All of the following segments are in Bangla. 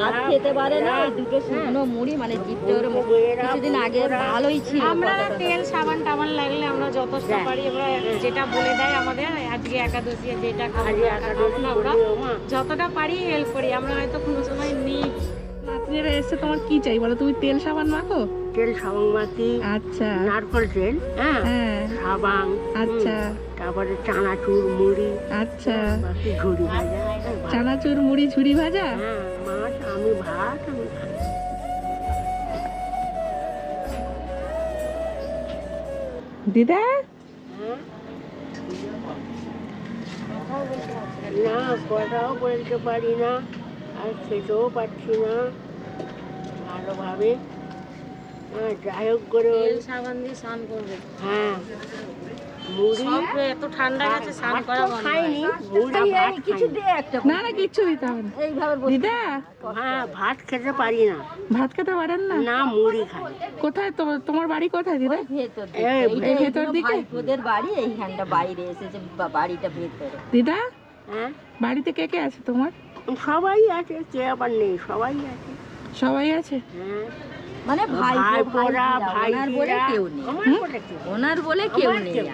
ভাত খেতে পারে না দুটো শুকনো মুড়ি মানে জিভটা ওর কিছুদিন আগে ভালোই ছিল। আমরা। তেল সাবান টাবান লাগলে আমরা যথেষ্ট পারি। আমরা যেটা বলে দেয় আমাদের আজকে একাদশী যেটা খাব আমরা যতটা পারি হেল্প করি। আমরা হয়তো কোনো সময় নিই। নাতনিরা এসে তোমার কি চাই বলো? তুমি তেল সাবান মাখো? তেল সাবান মাখি আচ্ছা। নারকল তেল হ্যাঁ? হ্যাঁ। সাবান আচ্ছা। তারপরে চানাচুর মুড়ি আচ্ছা। ঝুড়ি ভাজা হ্যাঁ, চানাচুর মুড়ি ঝুড়ি ভাজা? হ্যাঁ। আমি ভাত আমি খাই। দিদা? হ্যাঁ না কথাও বলতে পারি না আর খেতেও পারছি না। ভালোভাবে। হ্যাঁ যাই হোক করে ওই সাবান দিয়ে স্নান করবে। হ্যাঁ। মুড়ি? এত ঠান্ডা গেছে স্নান করা বন্ধ খাইনি। মুড়ি এই, কিছু দে একটা না না কিচ্ছু দিতে হবে না। এইভাবে দিদা? হ্যাঁ ভাত খেতে পারি না। ভাত খেতে পারেন না? না মুড়ি খাই। কোথায় তোমার তোমার বাড়ি কোথায় দিদা? ভেতর এই, দিকে ভেতর দিকে? ওদের বাড়ি এইখানটা বাইরে এসেছে বা- বাড়িটা ভেতরে। দিদা? হ্যাঁ? বাড়িতে কে কে আছে তোমার? সবাই আছে কে আবার নেই সবাই আছে। সবাই আছে? হ্যাঁ। মানে ভাই ভাই ওনার বলে কেউ নেই। আমার বলে কেউ নেই। ওনার বলে কেউ নেই আর।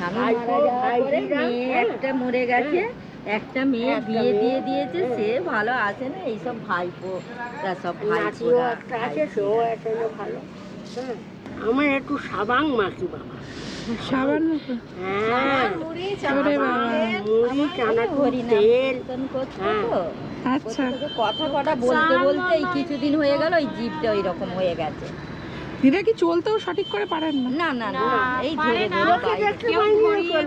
স্বামী ভাইপো, মারা যাওয়ার পরে মেয়ে। একটা মরে গেছে একটা মেয়ে বিয়ে দিয়ে দিয়েছে হ্যাঁ। সে ভালো আছে না এইসব ভাইপোরা সব নাতিও একটা আছে সেও আছে না ভালো। হ্যাঁ। আমার একটু সাবাং মাখি বাবা। সাবান? হ্যাঁ। মুড়ি তেল হ্যাঁ। আচ্ছা। কথা কটা বলতে বলতে এই কিছুদিন হয়ে গেল ওই জিভটা ওই রকম হয়ে গেছে। দিদা কি চলতেও সঠিক করে পারেন না। না না না এই ধরে।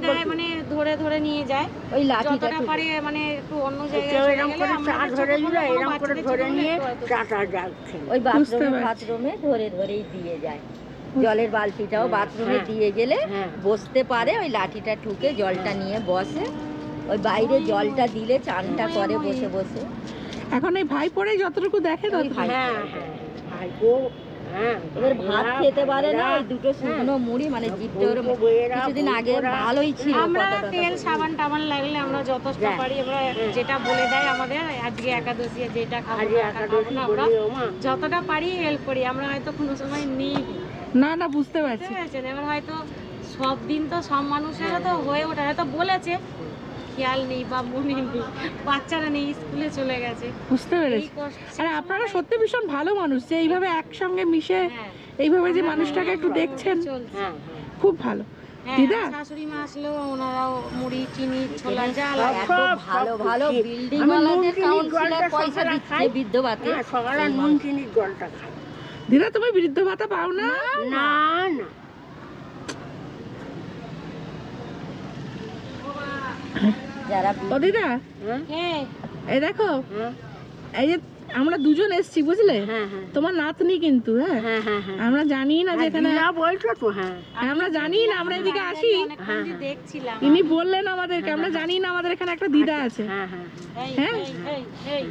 ধরে মানে ধরে ধরে নিয়ে যায়। ওই লাঠিটা পারে মানে একটু অন্য জায়গায় চলে এরকম গেলে করে আমরা চা ধরে এরকম করে ধরে নিয়ে চাটা যাচ্ছে ওই বাথরুমে বাথরুমে ধরে ধরেই দিয়ে যায়। জলের বালতিটাও বাথরুমে হ্যাঁ। দিয়ে গেলে হ্যাঁ। বসতে পারে ওই লাঠিটা ঠুকে জলটা নিয়ে বসে। ওই বাইরে জলটা দিলে চানটা করে বসে বসে। এখন এই ভাই পড়ে যতটুকু দেখে ওই তত ভাই হ্যাঁ হ্যাঁ হ্যাঁ। ভাত খেতে পারে না দুটো শুকনো মুড়ি মানে জিভটা ওর কিছুদিন আগে ভালোই ছিল আমরা তেল সাবান টাবান লাগলে আমরা যথেষ্ট হ্যাঁ। পারি। আমরা যেটা বলে দেয় আমাদের আজকে একাদশী যেটা খাব না, আমরা যতটা পারি হেল্প করি। আমরা হয়তো কোনো সময় নিই। না না বুঝতে পারছি। এবার হয়তো সব দিন তো সব মানুষেরও তো হয়ে ওঠে। হয়তো বলেছে খেয়াল নেই বা মনে নেই। বাচ্চারা নেই স্কুলে চলে গেছে। বুঝতে পেরেছি। আর আপনারা সত্যি ভীষণ ভালো মানুষ যে এইভাবে একসঙ্গে মিশে হ্যাঁ। এইভাবে যে মানুষটাকে একটু দেখছেন চলছে। হ্যাঁ খুব ভালো। হ্যাঁ, দিদা? শাশুড়ি মা আসলেও ওনারাও মুড়ি চিনি ছোলা এত ভালো ভালো বিল্ডিং ওয়ালাদের কাউন্সিলর পয়সা সকালে দিচ্ছে বৃদ্ধ ভাতে হ্যাঁ সকালে নুন চিনির জলটা খাই। দিদা তুমি বৃদ্ধ ভাতা পাও না? না না। ও দিদা? হ্যাঁ। এই দেখো এই যে আমরা দুজন এসছি বুঝলে? হ্যাঁ হ্যাঁ। তোমার নাতনি কিন্তু হ্যাঁ? হ্যাঁ হ্যাঁ হ্যাঁ। আমরা জানি না যে এখানে হ্যাঁ। আমরা জানি না আমরা এদিকে আসি। ইনি বললেন আমাদেরকে আমরা জানি না আমাদের এখানে একটা দিদা আছে। হ্যাঁ এই? এই, এই, এই,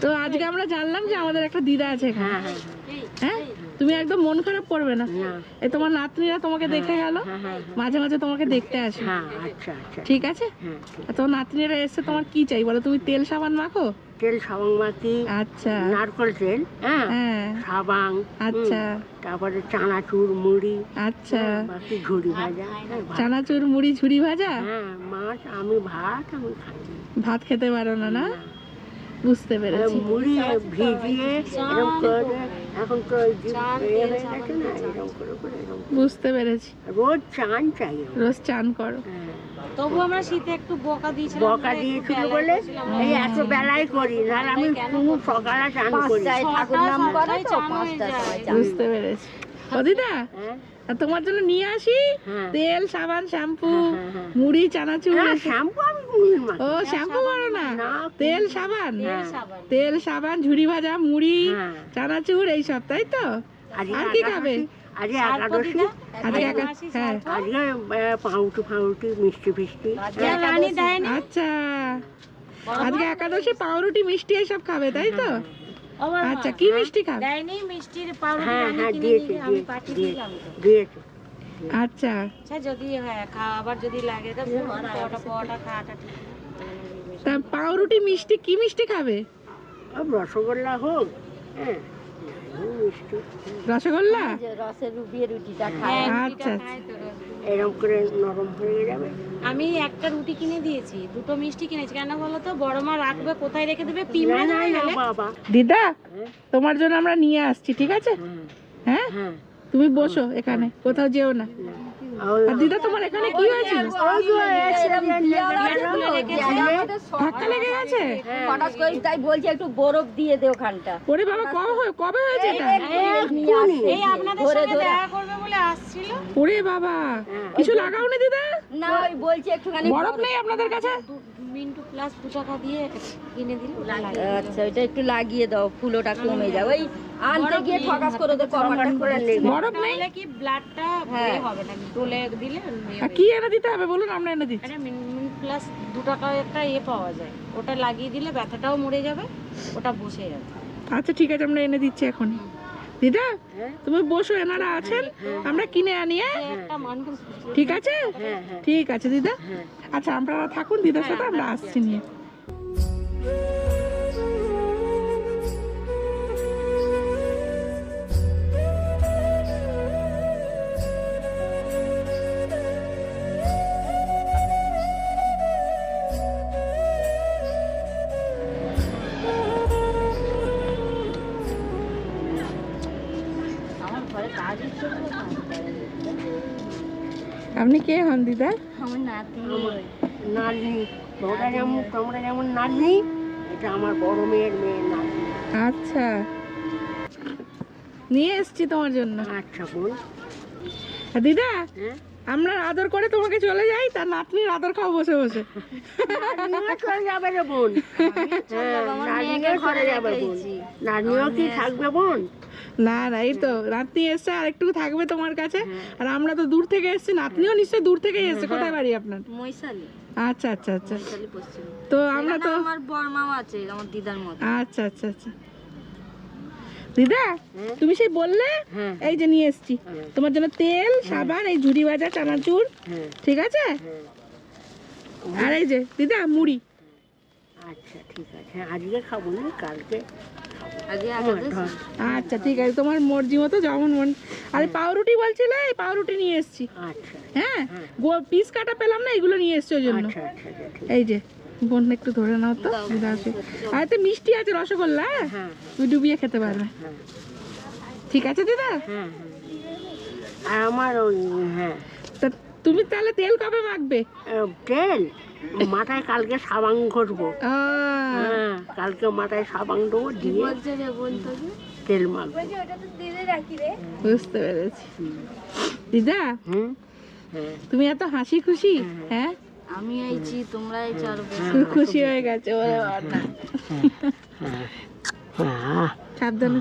তো আজকে আমরা জানলাম যে আমাদের একটা দিদা আছে এখানে। হ্যাঁ? হ্যাঁ হ্যাঁ তুমি একদম মন খারাপ করবে না। এই তোমার নাতনিরা তোমাকে দেখে গেল। হ্যাঁ হ্যাঁ মাঝে মাঝে তোমাকে দেখতে আসে। হ্যাঁ আচ্ছা আচ্ছা। ঠিক আছে? হ্যাঁ। তোমার নাতনিরা এসে তোমার কি চাই বলো? তুমি তেল সাবান মাখো? তেল সাবাং মাখি আচ্ছা। নারকল তেল হ্যাঁ? হ্যাঁ। সাবাং আচ্ছা। তারপরে চানাচুর মুড়ি আচ্ছা। বাকি ঝুড়ি ভাজা হ্যাঁ। চানাচুর মুড়ি ঝুড়ি ভাজা? হ্যাঁ মাছ আমি ভাত আমি খাই। ভাত খেতে পারো না না? বুঝতে পেরেছি। মুড়ি ভিজিয়ে এরকম করে এখন তো না। বুঝতে পেরেছি। রোজ চান চাই রোজ চান করো। হ্যাঁ। তবু আমরা শীতে একটু বকা দিয়েছিলাম বকা দিয়েছিল বলে এই এত বেলায় করি আর আমি কোনো সকালে চান করি ঠাকুর নাম করে তো বুঝতে পেরেছি। অদিদা হ্যাঁ? আর তোমার জন্য নিয়ে আসি। হ্যাঁ। তেল সাবান শ্যাম্পু হ্যাঁ, হ্যাঁ। মুড়ি চানাচুর। শ্যাম্পু ও শ্যাম্পু করো না। তেল সাবান। তেল সাবান। ঝুড়ি ভাজা মুড়ি। চানাচুর এইসব তাই তো? আর কি খাবে? আজকে একাদশী আজকে হ্যাঁ পাউরুটি ফাউরুটি মিষ্টি ফিষ্টি। দেয়নি আচ্ছা। আজকে একাদশী পাউরুটি মিষ্টি এসব খাবে তাই তো? আচ্ছা কি মিষ্টি খান দেয়নি মিষ্টির পাউরুটি হ্যাঁ হ্যাঁ দিয়েছে আমি পাঠিয়ে দিলাম। দিয়েছে। আচ্ছা। আচ্ছা যদি হ্যাঁ খাওয়া আবার যদি লাগে তো পরোটা পরোটা খাওয়াটা ঠিক। তা পাউরুটি মিষ্টি কি মিষ্টি খাবে? রসগোল্লা হোক হ্যাঁ। রসগোল্লা? যে রসের রুটিটা খায় হ্যাঁ, আচ্ছা, আচ্ছা। এরকম করে নরম হয়ে যাবে আমি একটা রুটি কিনে দিয়েছি দুটো মিষ্টি কিনেছি। কেন বলো তো? বড় মা রাখবে কোথায় রেখে দেবে? না বাবা। দিদা হ্যাঁ? তোমার জন্য আমরা নিয়ে আসছি ঠিক আছে? হ্যাঁ হ্যাঁ? হ্যাঁ। তুমি বসো এখানে কোথাও যেও না আর দিদা তোমার এখানে কি হয়েছিল? ধাক্কা লেগে গেছে হঠাৎ করে তাই বলছে একটু বরফ দিয়ে দে ওখানটা। ওরে বাবা কবে হয় কবে হয়েছে এটা? এই আপনাদের সঙ্গে দেখা করবে বলে আসছিল। ওরে বাবা কিছু লাগাওনি দিদা? না ওই বলছে একটুখানি বরফ। নেই আপনাদের কাছে? মিন্টু প্লাস দু টাকা দিয়ে কিনে দিল। আচ্ছা ওইটা একটু লাগিয়ে দাও ফুলোটা কমে যাবে ওই আনতে গিয়ে ঠকাস করে ওদের কপালটা করে বরফ নেই? তাহলে কি ব্লাডটা হ্যাঁ। হবে না তোলে দিলে আর কি এনে দিতে হবে বলুন? আমরা এনে দিচ্ছি। আরে মিনিট প্লাস দু টাকা একটা ইয়ে পাওয়া যায়। ওটা লাগিয়ে দিলে ব্যথাটাও মরে যাবে ওটা বসে যাবে। আচ্ছা ঠিক আছে আমরা এনে দিচ্ছি এখন। দিদা, তুমি বসো, এনারা আছেন, আমরা কিনে আনি হ্যাঁ? ঠিক আছে? ঠিক আছে, দিদা। আচ্ছা আমরা থাকুন, দিদার সাথে আমরা আসছি নিয়ে। আপনি কে হন দিদা? আমার নাতি। নাতনি। যেমন তোমরা যেমন নাতনি এটা আমার বড় মেয়ের মেয়ের নাতনি। আচ্ছা। নিয়ে এসছি তোমার জন্য। আচ্ছা দিদা হ্যাঁ? আমরা আদর করে তোমাকে চলে যাই তার নাতনির আদর খাও বসে বসে। নাতনিও চলে যাবে রে বোন। হ্যাঁ নাতনিও চলে যাবে বোন। নাতনিও কি থাকবে বোন? না না এই তো নাতনি এসছে আর একটু থাকবে তোমার কাছে। আর আমরা তো দূর থেকে এসেছি নাতনিও নিশ্চয়ই দূর থেকে এসছে। কোথায় বাড়ি আপনার? মৈশালি আচ্ছা আচ্ছা আচ্ছা। তো আমরা তো আমার বড়মাও আছে আমার দিদার মতো আচ্ছা আচ্ছা আচ্ছা। দিদা। তুমি সেই বললে? হ্যাঁ এই যে নিয়ে এসছি। তোমার জন্য তেল সাবান এই ঝুড়ি ভাজা চানাচুর ঠিক আছে? আর এই যে দিদা মুড়ি। আচ্ছা ঠিক আছে। আজকে খাব না কালকে। আচ্ছা ঠিক আছে। তোমার মর্জি মতো যেমন মন। আরে পাউরুটি বলছিলে এই পাউরুটি নিয়ে এসছি। আচ্ছা। হ্যাঁ? পিস কাটা পেলাম না এগুলো নিয়ে এসছি ওই জন্য। আচ্ছা আচ্ছা এই যে। বোন একটু ধরে নাও তো দিদা আসে আর এতে মিষ্টি আছে রসগোল্লা হ্যাঁ? হ্যাঁ তুই ডুবিয়ে খেতে পারবে। হ্যাঁ ঠিক আছে দিদা? হ্যাঁ হ্যাঁ। আর আমার ওই হ্যাঁ। তা তুমি তাহলে তেল কবে মাখবে? তেল? মাথায় কালকে সাবান ঘষবো। হ্যাঁ কালকে মাথায় সাবান দেবো দিয়ে তেল মাখবো। বুঝতে পেরেছি। দিদা? হুম হ্যাঁ। তুমি এত হাসি খুশি হ্যাঁ? আমি আইছি তোমরা আইছো আর খুব খুশি হয়ে গেছে ওরে বাবা। সাবধানে।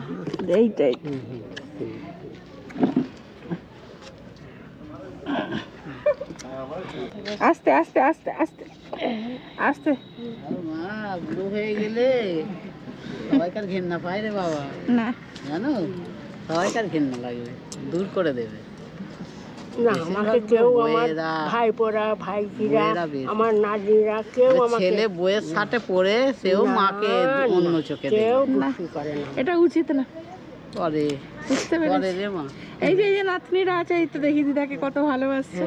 এইটাই আস্তে আস্তে আস্তে আস্তে। আস্তে। মা বুড়ো হয়ে গেলে সবাইকার ঘেন্না পায় রে বাবা। না। জানো? সবাইকার ঘেন্না লাগবে দূর করে দেবে। না আমাকে কেউ আমার ভাইপোরা ভাইজিরা আমার নাতনিরা কেউ আমাকে ছেলে বইয়ের সাথে পড়ে সেও মাকে অন্য চোখে কেউ দেখে। করে না। এটা উচিত না। করে বুঝতে পেরেছি। এই যে এই যে নাতনিরা আছে এই তো দেখি দিদাকে কত ভালোবাসছে।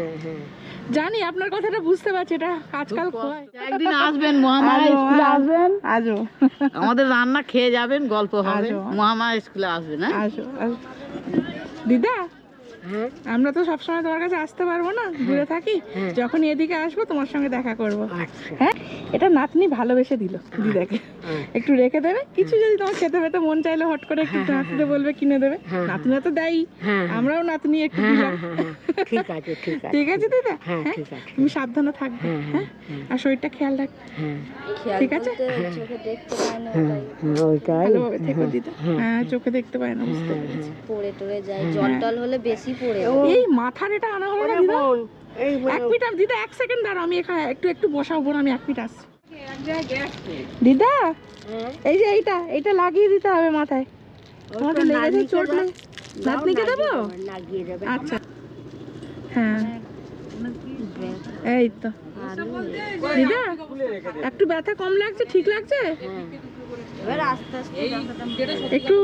জানি আপনার কথাটা বুঝতে পারছি এটা আজকাল একদিন আসবেন মহামায়া স্কুলে আসবেন? আসো আমাদের রান্না খেয়ে যাবেন গল্প হবে। মহামায়া স্কুলে আসবেন হ্যাঁ। দিদা আমরা তো সবসময় তোমার কাছে আসতে পারব না দূরে থাকি। যখন এদিকে আসব তোমার সঙ্গে দেখা করব। আচ্ছা। হ্যাঁ? এটা নাতনি ভালোবেসে দিল দিদাকে। হ্যাঁ। একটু রেখে দেবে। কিছু যদি তোমার খেতে পেতে মন চাইলে হট করে একটু নাতনিতে বলবে কিনে দেবে। নাতনি তো দেয়। হ্যাঁ। আমরাও নাতনি একটু হ্যাঁ দিলাম। হ্যাঁ হ্যাঁ। ঠিক আছে ঠিক আছে। দিদা? হ্যাঁ হ্যাঁ? ঠিক আছে। তুমি সাবধানে থাকবে হ্যাঁ আর শরীরটা খেয়াল রাখ। হ্যাঁ। ঠিক আছে? চোখে দেখতে পায় না হ্যাঁ হ্যাঁ, ওইটাই। ভালোভাবে থেকো দিদা। হ্যাঁ। চোখে দেখতে পায় না বুঝতে পেরেছি। পড়ে টরে যায় জল টল হলে বেশি এই মাথার এটা আনা হলো না দিদা? এক মিনিট দিদা এক সেকেন্ড দাঁড়াও আমি এখানে একটু একটু বসাবো আমি এক মিনিট আসছি। দিদা? হ্যাঁ? এই যে এইটা এইটা লাগিয়ে দিতে হবে মাথায়। তোমাকে লেগেছে নাতনিকে চোট দাও। নাতনিকে দেবো? আচ্ছা। হ্যাঁ। এই তো। দিদা একটু ব্যথা কম লাগছে ঠিক লাগছে? এবার আস্তে আস্তে একটু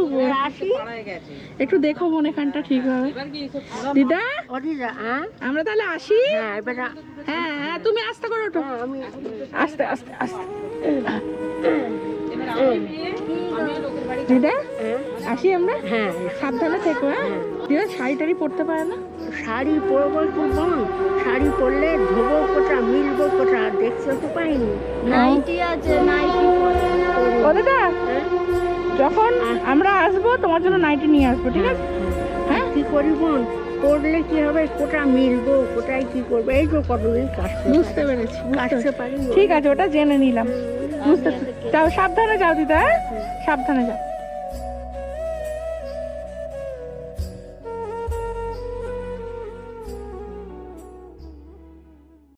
একটু দেখো বোন এখানটা ঠিক হবে। দিদা? হ্যাঁ? আমরা তাহলে আসি? হ্যাঁ হ্যাঁ হ্যাঁ তুমি আস্তে করে ওঠো। হ্যাঁ, আস্তে আস্তে আস্তে। দিদা? হ্যাঁ। আসি আমরা? হ্যাঁ। সাবধানে থেকো হ্যাঁ? দিদা শাড়ি টাড়ি পরতে পারে না? শাড়ি পরবো কি বোন শাড়ি পরলে ধোবো কোটা মিলবো কোটা দেখতে তো পাইনি। নাইটি আছে নাইটি ও দাদা যখন আমরা আসব তোমার জন্য নাইটি নিয়ে আসব ঠিক আছে? হ্যাঁ। কী করি বোন করলে কি হবে? কোটা মিলবো কোটায় কি করব? এই তো কতদিন বুঝতে পেরেছি কাটতে পারি ঠিক আছে ওটা জেনে নিলাম। বুঝতে যাও সাবধানে যাও দিদা হ্যাঁ? সাবধানে যাও।